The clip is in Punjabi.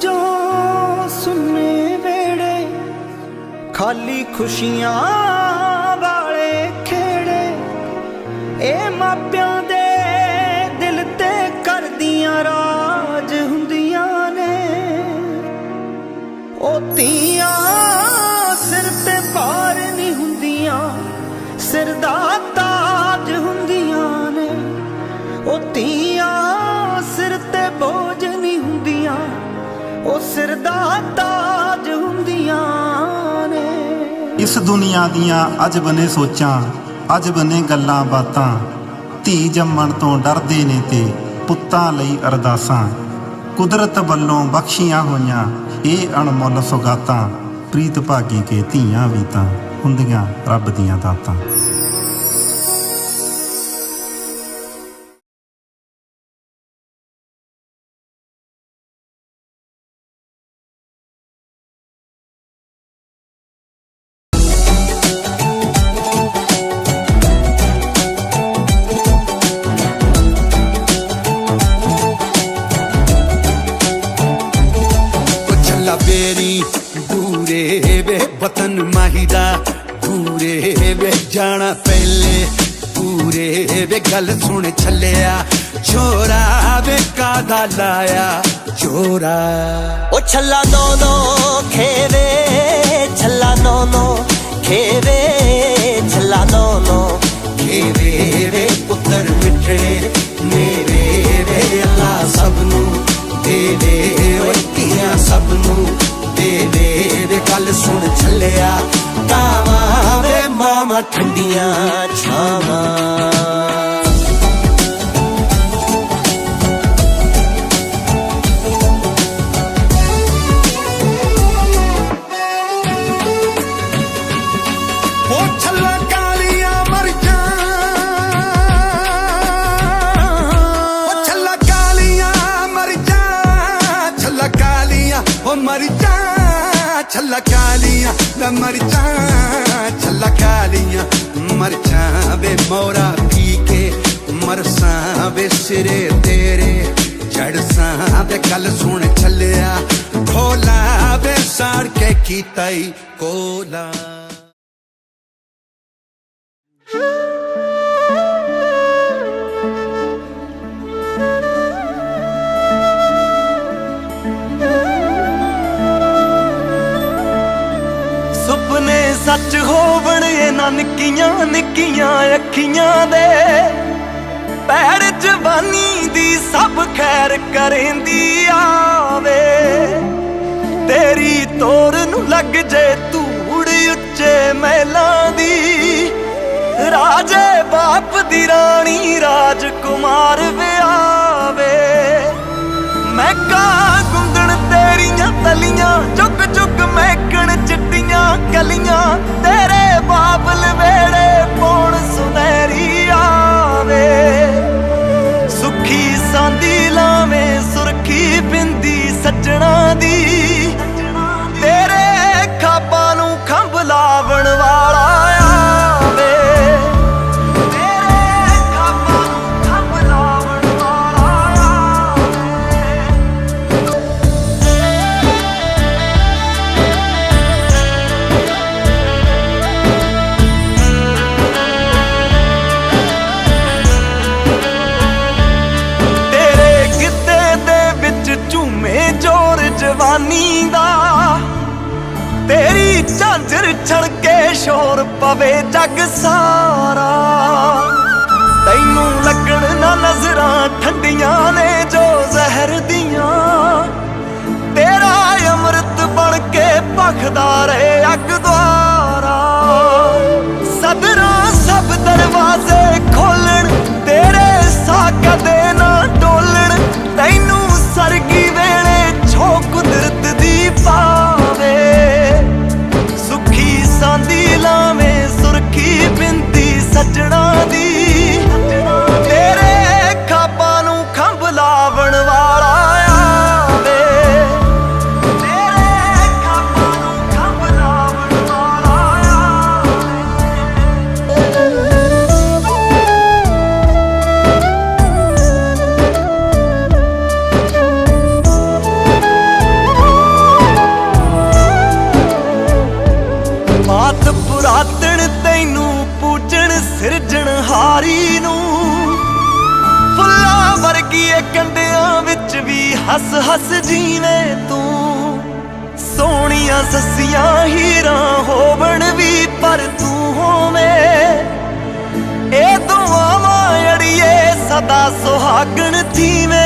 ਜੋ ਸੁਨੇ ਵੇੜੇ, ਖਾਲੀ ਖੁਸ਼ੀਆਂ ਵਾਲੇ ਖੇੜੇ। ਇਹ ਮਾਪਿਆਂ ਦੇ ਦਿਲ ਤੇ ਕਰਦੀਆਂ ਰਾਜ ਹੁੰਦੀਆਂ ਨੇ। ਉਹ ਤੀਆਂ ਸਿਰ ਤੇ ਭਾਰ ਨਹੀਂ ਹੁੰਦੀਆਂ, ਸਿਰ ਦਾ ਤਾਜ ਹੁੰਦੀਆਂ ਨੇ। ਉਹ ਧੀਆਂ ਸਿਰ ਦਾ ਤਾਜ ਹੁੰਦੀਆਂ ਨੇ। ਇਸ ਦੁਨੀਆ ਦੀਆਂ ਅਜਬ ਨੇ ਸੋਚਾਂ, ਅੱਜ ਨੇ ਗੱਲਾਂ ਬਾਤਾਂ। ਧੀ ਜੰਮਣ ਤੋਂ ਡਰਦੇ ਨੇ ਤੇ ਪੁੱਤਾਂ ਲਈ ਅਰਦਾਸਾਂ। ਕੁਦਰਤ ਵੱਲੋਂ ਬਖਸ਼ੀਆਂ ਹੋਈਆਂ ਇਹ ਅਣਮੁੱਲ ਸੁਗਾਤਾਂ ਪ੍ਰੀਤ ਭਾਗੀ ਕੇ ਧੀਆਂ ਵੀ ਤਾਂ ਹੁੰਦੀਆਂ ਰੱਬ ਦੀਆਂ ਦਾਤਾਂ। ਜਾਣਾ ਪਹਿਲੇ। ਪੂਰੇ ਵੇ ਗੱਲ ਸੁਣ ਛੱਲਿਆ। ਛੋਰਾ ਵੇ ਕਾਦਾ ਲਾਇਆ? ਛੋਰਾ ਉਹ ਛੱਲਾ ਨੋ ਨੋ ਖੇਵੇ, ਛੱਲਾ ਨੋ ਨੋ ਖੇਵੇ, ਛੱਲਾ ਨੋ ਨੋ ਮੇਰੇ ਵੇ ਪੁੱਤਰ ਮਿੱਠੜੇ ਮੇਰੇ ਵੇ ਅੱਲਾ ਸਭ ਨੂੰ ਦੇ ਦੇ ਓਏ ਸਭ ਨੂੰ ਦੇ ਦੇ ਵੇ ਗੱਲ ਸੁਣ ਛੱਲਿਆ। ਮਾਮਾ ਠੰਡੀਆਂ ਛਾਵਾਂ। ਉਹ ਛੱਲਾ ਕਾਲੀਆਂ ਮਰਜਾਂ ਉਹ ਛੱਲਾ ਕਾਲੀਆਂ ਮਰਜਾਂ ਛੱਲਾ ਕਾਲੀਆਂ ਉਹ ਮਰਜਾਂ ਛੱਲਾ ਕਾਲੀਆਂ ਵੇ ਮੋਰਾ ਪੀ ਕੇ ਮਰਸਾਂ ਵੇ ਸਿਰੇ ਤੇਰੇ ਜੜਸਾਂ ਵੇ ਕੱਲ ਸੁਣ ਛੱਲਿਆ ਢੋਲਾ ਵੇ ਸਾੜ ਕੇ ਕੀਤਾ ਈ ਕੋਲਾ ਸੁਪਨੇ ਸੱਚ ਹੋਵਣ, ਇਹਨਾਂ ਨਿੱਕੀਆਂ ਨਿੱਕੀਆਂ ਅੱਖੀਆਂ ਦੇ। ਪੈਰ ਜਵਾਨੀ ਦੀ ਸਭ ਖੈਰ ਕਰੇਂਦੀ ਆਵੇ। ਤੇਰੀ ਤੋਰ ਨੂੰ ਲੱਗ ਜੇ ਧੂੜ ਉੱਚੇ ਮਹਿਲਾਂ ਦੀ। ਰਾਜੇ ਬਾਪ ਦੀ ਰਾਣੀ ਰਾਜਕੁਮਾਰ ਵਿਆਵੇ। ਮੈਂ ਕਾ ਗੁੰਦਣ ਤੇਰੀਆਂ ਤਲੀਆਂ கலிங்கா ਪਵੇ ਜੱਗ ਸਾਰਾ। ਤੈਨੂੰ ਲੱਗਣ ਨਾ ਨਜ਼ਰਾਂ ਠੰਡੀਆਂ ਨੇ ਜੋ ਜ਼ਹਿਰ ਦੀਆਂ। ਤੇਰਾ ਅੰਮ੍ਰਿਤ ਬਣ ਕੇ ਭਖਦਾ ਰਹੇ ਅੱਗ ਦੁਆਰਾ। ਸਦਰਾਂ ਸਭ ਦਰਵਾਜ਼ੇ ਖੋਲਣ ਤੇਰੇ ਸਾਹ ਪੁਰਾਤਣ ਤੈਨੂੰ ਪੂਜਣ ਸਿਰਜਣ ਹਾਰੀ ਨੂੰ। ਫੁੱਲਾਂ ਵਰਗੀ ਏ ਕੰਡਿਆਂ ਵਿੱਚ ਵੀ ਹੱਸ ਹੱਸ ਜੀਵੇਂ ਤੂੰ। ਸੋਹਣੀਆਂ ਸੱਸੀਆਂ ਹੀਰਾਂ ਹੋਵਣ ਵੀ ਪਰ ਤੂੰ ਹੋਵੇਂ। ਇਹ ਦੁਆਵਾਂ ਅੜੀਏ ਸਦਾ ਸੁਹਾਗਣ ਥੀਵੇਂ।